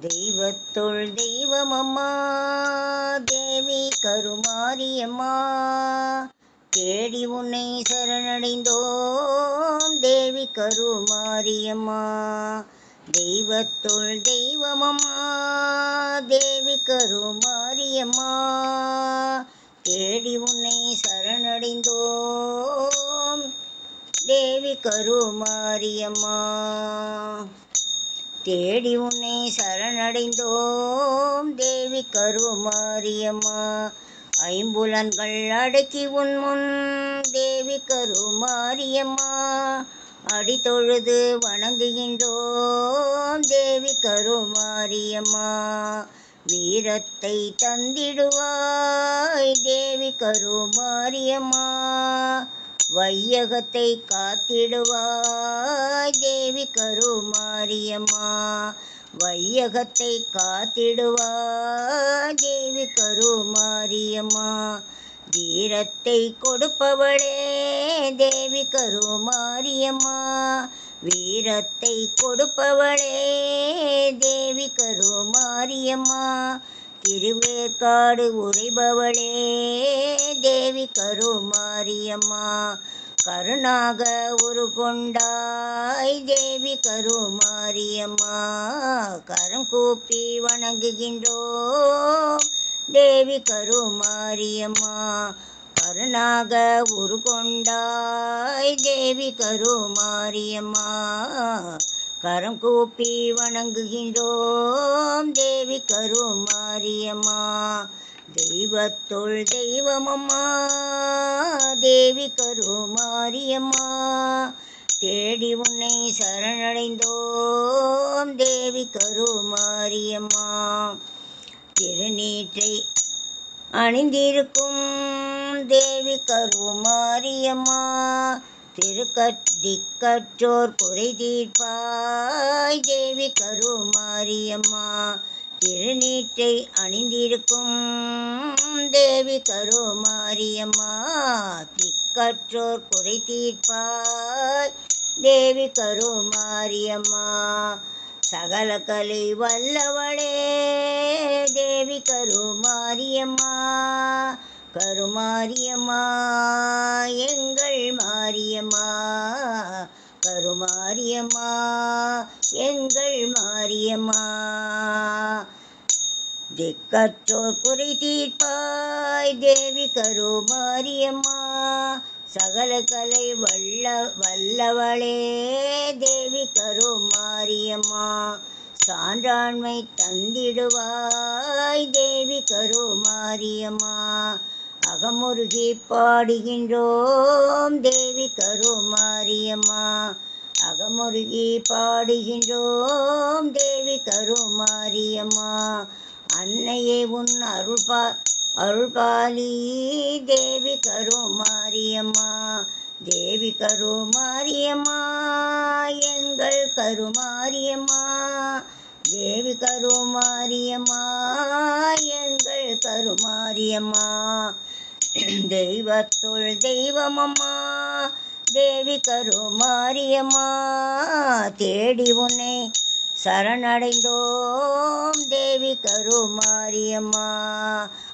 தெய்வத்துள் தெய்வமம்மா தேவி கருமாரியம்மா தேடி உன்னை சரணடைந்தோம் தேவி கருமாரியம்மா. தெய்வத்துள் தெய்வமம்மா தேவி கருமாரியம்மா தேடி உன்னை சரணடைந்தோம் தேவி கருமாரியம்மா. தேடி உன்னை சரணடைந்தோம். தேவி கருமாரியம்மா ஐம்புலன்கள் அடக்கி உன் முன். தேவி கருமாரியம்மா அடி தொழுது வணங்குகின்றோம். தேவி கருமாரியம்மா வீரத்தை தந்திடுவாய். தேவி கருமாரியம்மா வையகத்தை காத்திடுவாய் தேவி கருமாரியம்மா. வையகத்தை காத்திடுவாய் தேவி கருமாரியம்மா. வீரத்தை கொடுப்பவளே தேவி கருமாரியம்மா. வீரத்தை கொடுப்பவளே தேவி கருமாரியம்மா. திருவேற்காடு உரைபவளே தேவி கருமாரியம்மா கருணாக உருகொண்டாய். தேவி கருமாரியம்மா கரம் கூப்பி வணங்குகின்றோம். தேவி கருமாரியம்மா கருணாக உருகொண்டாய். தேவி கருமாரியம்மா கரம் கூப்பி வணங்குகின்றோம். தேவி கருமாரியம்மா தெய்வத்துள் தெய்வமம்மா தேவி கருமாரியம்மா தேடி உன்னை சரணடைந்தோம். தேவி கருமாரியம்மா திருநீற்றை அணிந்திருக்கும். தேவி கருமாரியம்மா திருக்கட்டிக்கற்றோர் குறை தீர்ப்பாய். தேவி கருமாரியம்மா திருநீற்றை அணிந்திருக்கும் தேவி கருமாரியம்மா திக்கற்றோர் குறை தீர்ப்பாய். தேவி கருமாரியம்மா சகல கலை வல்லவளே. தேவி கருமாரியம்மா கருமாரியம்மா எங்கள் மாரியம்மா கருமாரியம்மா எங்கள் மாரியம்மா. திக்கற்றோர் குறை தீர்ப்பாய் தேவி கருமாரியம்மா. சகல கலை வல்ல வல்லவளே தேவி கருமாரியம்மா. சான்றாண்மை தந்திடுவாய் தேவி கருமாரியம்மா. அகமுருகி பாடுகின்றோம். தேவி கருமாரியம்மா அகமுருகி பாடுகின்றோம். தேவி கருமாரியம்மா அன்னையே உன் அருள்பா அருள்பாலி தேவி கருமாரியம்மா தேவி கருமாரியம்மா எங்கள் கருமாரியம்மா தேவி கருமாரியம்மா எங்கள் கருமாரியம்மா. தெய்வத்துள் தெய்வமம்மா தேவி கருமாரியம்மா தேடி உன்னை சரணடைந்தோம் தேவி கருமாரியம்மா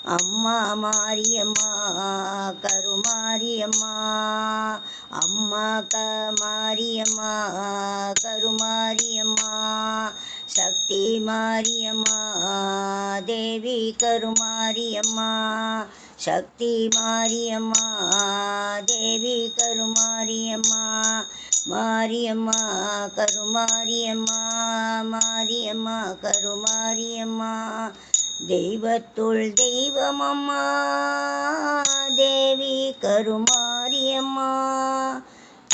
அம்மா மாரியம்மா கருமாரியம்மா அம்மா க மாரியம்மா கருமாரியம்மா சக்தி மாரியம்மா தேவி கருமாரியம்மா. சக்தி மாரியம்மா தேவி கருமாரியம்மா. மாரியம்மா கருமாரியம்மா. மாரியம்மா கருமாரியம்மா. தெய்வத்துள் தெய்வமம்மா தேவி கருமாரியம்மா.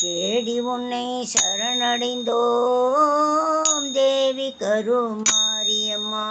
தேடி உன்னை சரணடைந்தோம். தேவி கருமாரியம்மா.